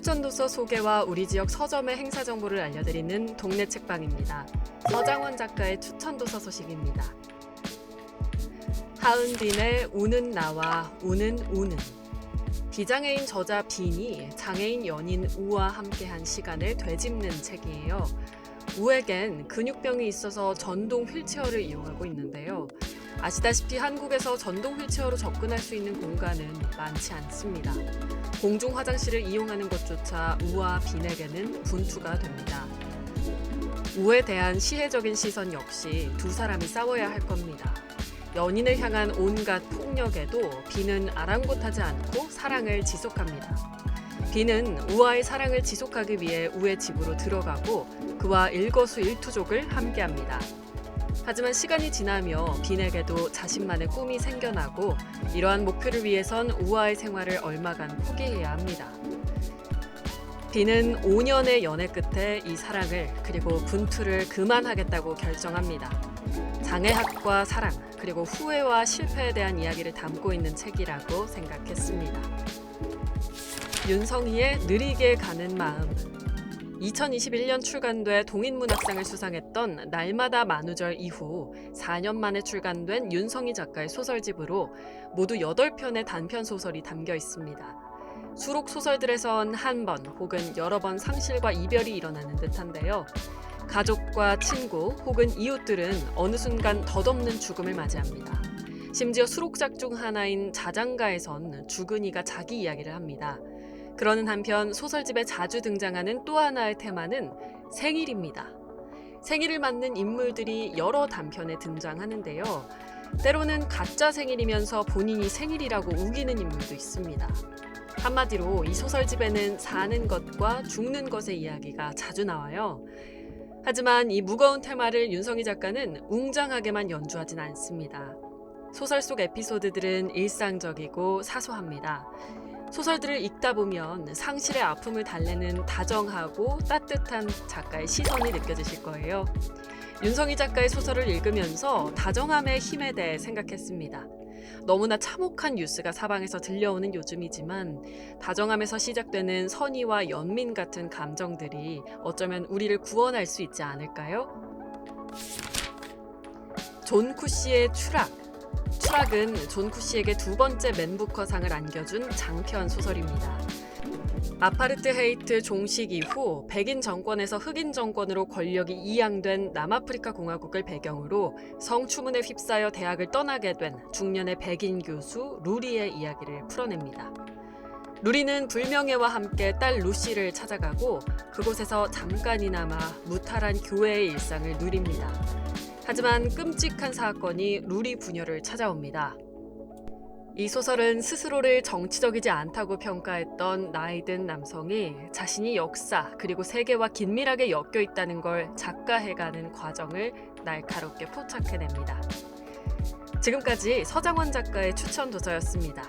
추천 도서 소개와 우리 지역 서점의 행사 정보를 알려드리는 동네 책방입니다. 서장원 작가의 추천 도서 소식입니다. 하은빈의 우는 나와 우는 우는 비장애인 저자 빈이 장애인 연인 우와 함께한 시간을 되짚는 책이에요. 우에겐 근육병이 있어서 전동 휠체어를 이용하고 있는데요. 아시다시피 한국에서 전동 휠체어로 접근할 수 있는 공간은 많지 않습니다. 공중 화장실을 이용하는 것조차 우와 빈에게는 분투가 됩니다. 우에 대한 시혜적인 시선 역시 두 사람이 싸워야 할 겁니다. 연인을 향한 온갖 폭력에도 빈은 아랑곳하지 않고 사랑을 지속합니다. 빈은 우와의 사랑을 지속하기 위해 우의 집으로 들어가고 그와 일거수일투족을 함께합니다. 하지만 시간이 지나며 빈에게도 자신만의 꿈이 생겨나고 이러한 목표를 위해선 우아의 생활을 얼마간 포기해야 합니다. 빈은 5년의 연애 끝에 이 사랑을 그리고 분투를 그만하겠다고 결정합니다. 장애학과 사랑 그리고 후회와 실패에 대한 이야기를 담고 있는 책이라고 생각했습니다. 윤성희의 느리게 가는 마음 2021년 출간돼 동인문학상을 수상했던 날마다 만우절 이후 4년 만에 출간된 윤성희 작가의 소설집으로 모두 8편의 단편 소설이 담겨 있습니다. 수록 소설들에선 한 번 혹은 여러 번 상실과 이별이 일어나는 듯한데요. 가족과 친구 혹은 이웃들은 어느 순간 덧없는 죽음을 맞이합니다. 심지어 수록작 중 하나인 자장가에선 주근이가 자기 이야기를 합니다. 그러는 한편 소설집에 자주 등장하는 또 하나의 테마는 생일입니다. 생일을 맞는 인물들이 여러 단편에 등장하는데요. 때로는 가짜 생일이면서 본인이 생일이라고 우기는 인물도 있습니다. 한마디로 이 소설집에는 사는 것과 죽는 것의 이야기가 자주 나와요. 하지만 이 무거운 테마를 윤성희 작가는 웅장하게만 연주하진 않습니다. 소설 속 에피소드들은 일상적이고 사소합니다. 소설들을 읽다 보면 상실의 아픔을 달래는 다정하고 따뜻한 작가의 시선이 느껴지실 거예요. 윤성희 작가의 소설을 읽으면서 다정함의 힘에 대해 생각했습니다. 너무나 참혹한 뉴스가 사방에서 들려오는 요즘이지만 다정함에서 시작되는 선의와 연민 같은 감정들이 어쩌면 우리를 구원할 수 있지 않을까요? 존 쿠시의 추락 추락은 존 쿠시에게 두 번째 맨부커상을 안겨준 장편 소설입니다. 아파르트 헤이트 종식 이후 백인 정권에서 흑인 정권으로 권력이 이양된 남아프리카 공화국을 배경으로 성추문에 휩싸여 대학을 떠나게 된 중년의 백인 교수 루리의 이야기를 풀어냅니다. 루리는 불명예와 함께 딸 루시를 찾아가고 그곳에서 잠깐이나마 무탈한 교회의 일상을 누립니다. 하지만 끔찍한 사건이 루리 부녀를 찾아옵니다. 이 소설은 스스로를 정치적이지 않다고 평가했던 나이든 남성이 자신이 역사 그리고 세계와 긴밀하게 엮여 있다는 걸 작가해가는 과정을 날카롭게 포착해냅니다. 지금까지 서장원 작가의 추천 도서였습니다.